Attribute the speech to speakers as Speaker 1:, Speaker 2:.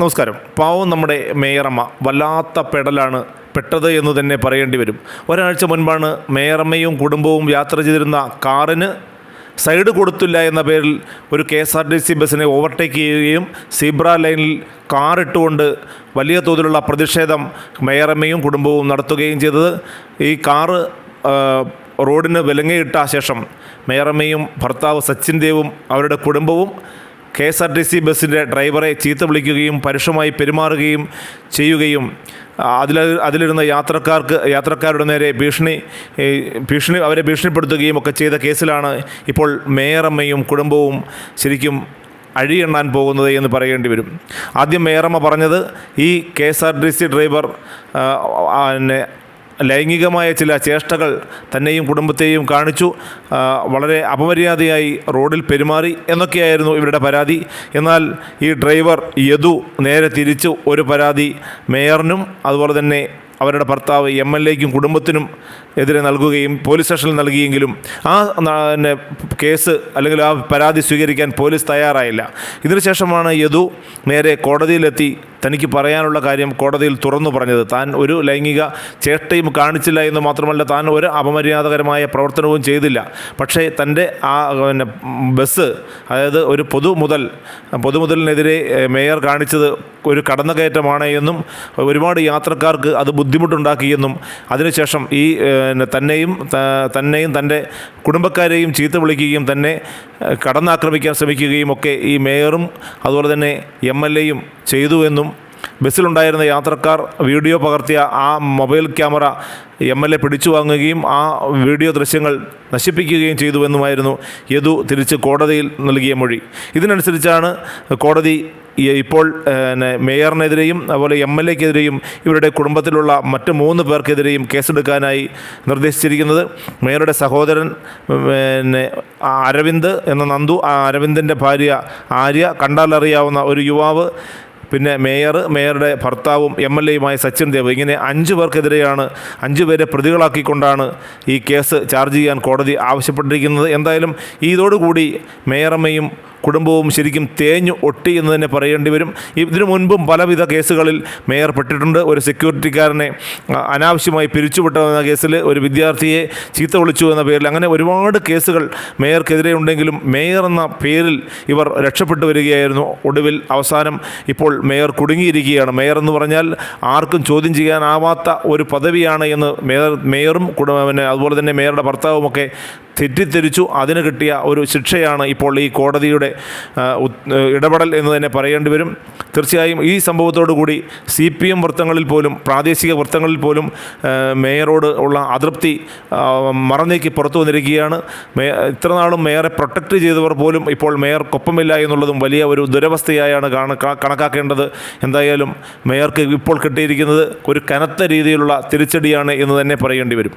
Speaker 1: നമസ്കാരം. പാവം നമ്മുടെ മേയറമ്മ വല്ലാത്ത പെടലാണ് പെട്ടത് എന്ന് തന്നെ പറയേണ്ടി വരും. ഒരാഴ്ച മുൻപാണ് മേയറമ്മയും കുടുംബവും യാത്ര ചെയ്തിരുന്ന കാറിന് സൈഡ് കൊടുത്തില്ല എന്ന പേരിൽ ഒരു K S R T C ബസ്സിനെ ഓവർടേക്ക് ചെയ്യുകയും സീബ്ര ലൈനിൽ കാറിട്ടുകൊണ്ട് വലിയ തോതിലുള്ള പ്രതിഷേധം മേയറമ്മയും കുടുംബവും നടത്തുകയും ചെയ്തത്. ഈ കാറ് റോഡിന് വിലങ്ങയിട്ട ശേഷം മേയറമ്മയും ഭർത്താവ് സച്ചിൻ ദേവും അവരുടെ കുടുംബവും K S R T C ബസ്സിന്റെ ഡ്രൈവറെ ചീത്ത വിളിക്കുകയും പരുഷമായി പെരുമാറുകയും ചെയ്യുകയും അതിൽ അതിലിരുന്ന യാത്രക്കാർക്ക് യാത്രക്കാരുടെ നേരെ ഭീഷണി ഭീഷണി അവരെ ഭീഷണിപ്പെടുത്തുകയും ഒക്കെ ചെയ്ത കേസിലാണ് ഇപ്പോൾ മേയറമ്മയും കുടുംബവും ശരിക്കും അഴിയെണ്ണാൻ പോകുന്നത് എന്ന് പറയേണ്ടി വരും. ആദ്യം മേയറമ്മ പറഞ്ഞത് ഈ K S R T C driver ലൈംഗികമായ ചില ചേഷ്ടകൾ തന്നെയും കുടുംബത്തെയും കാണിച്ചു. വളരെ അപമര്യാദയായി റോഡിൽ പെരുമാറി എന്നൊക്കെയായിരുന്നു ഇവരുടെ പരാതി. എന്നാൽ ഈ ഡ്രൈവർ യദു നേരെ തിരിച്ചു ഒരു പരാതി മേയറിനും അതുപോലെ തന്നെ അവരുടെ ഭർത്താവ് എം എൽ എക്കും കുടുംബത്തിനും എതിരെ നൽകുകയും പോലീസ് സ്റ്റേഷനിൽ നൽകിയെങ്കിലും ആ പിന്നെ കേസ് അല്ലെങ്കിൽ ആ പരാതി സ്വീകരിക്കാൻ പോലീസ് തയ്യാറായില്ല. ഇതിനുശേഷമാണ് യദു നേരെ കോടതിയിലെത്തി തനിക്ക് പറയാനുള്ള കാര്യം കോടതിയിൽ തുറന്നു പറഞ്ഞത്. താൻ ഒരു ലൈംഗിക ചേഷ്ടയും കാണിച്ചില്ല എന്ന് മാത്രമല്ല താൻ ഒരു അപമര്യാദകരമായ പ്രവർത്തനവും ചെയ്തില്ല. പക്ഷേ തന്റെ ആ പിന്നെ ബസ് അതായത് ഒരു പൊതു മുതൽ പൊതുമുതലിനെതിരെ മേയർ കാണിച്ചത് ഒരു കടന്നുകയറ്റമാണ് എന്നും ഒരുപാട് യാത്രക്കാർക്ക് അത് ബുദ്ധിമുട്ടുണ്ടാക്കിയെന്നും അതിനുശേഷം ഈ തന്നെയും തന്നെയും തന്റെ കുടുംബക്കാരെയും ചീത്ത വിളിക്കുകയും തന്നെ കടന്നാക്രമിക്കാൻ ശ്രമിക്കുകയും ഒക്കെ ഈ മേയറും അതുപോലെ തന്നെ എം എൽ എയും ചെയ്തു എന്നും ബസ്സിലുണ്ടായിരുന്ന യാത്രക്കാർ വീഡിയോ പകർത്തിയ ആ mobile camera M L A പിടിച്ചു വാങ്ങുകയും ആ വീഡിയോ ദൃശ്യങ്ങൾ നശിപ്പിക്കുകയും ചെയ്തുവെന്നുമായിരുന്നു യദു തിരിച്ച് കോടതിയിൽ നൽകിയ മൊഴി. ഇതിനനുസരിച്ചാണ് കോടതി ഇപ്പോൾ മേയറിനെതിരെയും അതുപോലെ എം എൽ എക്കെതിരെയും ഇവരുടെ കുടുംബത്തിലുള്ള മറ്റ് മൂന്ന് പേർക്കെതിരെയും കേസെടുക്കാനായി നിർദ്ദേശിച്ചിരിക്കുന്നത് മേയറുടെ സഹോദരൻ പിന്നെ അരവിന്ദ് എന്ന നന്ദു അരവിന്ദിന്റെ ഭാര്യ ആര്യ. കണ്ടാലറിയാവുന്ന ഒരു യുവാവ് പിന്നെ മേയർ മേയറുടെ ഭർത്താവും എം എൽ എയുമായ സച്ചിൻ ദേവ് ഇങ്ങനെ അഞ്ച് പേർക്കെതിരെയാണ് അഞ്ച് പേരെ പ്രതികളാക്കിക്കൊണ്ടാണ് ഈ കേസ് ചാർജ് ചെയ്യാൻ കോടതി ആവശ്യപ്പെട്ടിരിക്കുന്നത്. എന്തായാലും ഇതോടുകൂടി മേയറമ്മയും കുടുംബവും ശരിക്കും തേഞ്ഞു ഒട്ടി എന്ന് തന്നെ പറയേണ്ടി വരും. ഇതിനു മുൻപും പലവിധ കേസുകളിൽ മേയർ പെട്ടിട്ടുണ്ട്. ഒരു സെക്യൂരിറ്റിക്കാരനെ അനാവശ്യമായി പിരിച്ചുവിട്ടെന്ന കേസിൽ ഒരു വിദ്യാർത്ഥിയെ ചീത്ത വിളിച്ചു എന്ന പേരിൽ അങ്ങനെ ഒരുപാട് കേസുകൾ മേയർക്കെതിരെ ഉണ്ടെങ്കിലും മേയർ എന്ന പേരിൽ ഇവർ രക്ഷപ്പെട്ടു വരികയായിരുന്നു. ഒടുവിൽ അവസാനം ഇപ്പോൾ മേയർ കുടുങ്ങിയിരിക്കുകയാണ്. മേയർ എന്ന് പറഞ്ഞാൽ ആർക്കും ചോദ്യം ചെയ്യാനാവാത്ത ഒരു പദവിയാണ് എന്ന് മേയർ മേയറും പിന്നെ അതുപോലെ തന്നെ മേയറുടെ ഭർത്താവുമൊക്കെ തെറ്റിദ്ധരിച്ചു. അതിന് കിട്ടിയ ഒരു ശിക്ഷയാണ് ഇപ്പോൾ ഈ കോടതിയുടെ ഇടപെടൽ എന്ന് തന്നെ പറയേണ്ടി വരും. തീർച്ചയായും ഈ സംഭവത്തോടു കൂടി സി പി എം വൃത്തങ്ങളിൽ പോലും പ്രാദേശിക വൃത്തങ്ങളിൽ പോലും മേയറോട് ഉള്ള അതൃപ്തി മറന്നേക്ക് പുറത്തു വന്നിരിക്കുകയാണ്. മേ ഇത്ര നാളും മേയറെ പ്രൊട്ടക്റ്റ് ചെയ്തവർ പോലും ഇപ്പോൾ മേയർക്കൊപ്പമില്ല എന്നുള്ളതും വലിയ ഒരു ദുരവസ്ഥയായാണ് കണക്കാക്കേണ്ടത്. എന്തായാലും മേയർക്ക് ഇപ്പോൾ കിട്ടിയിരിക്കുന്നത് ഒരു കനത്ത രീതിയിലുള്ള തിരിച്ചടിയാണ് എന്ന് തന്നെ പറയേണ്ടി വരും.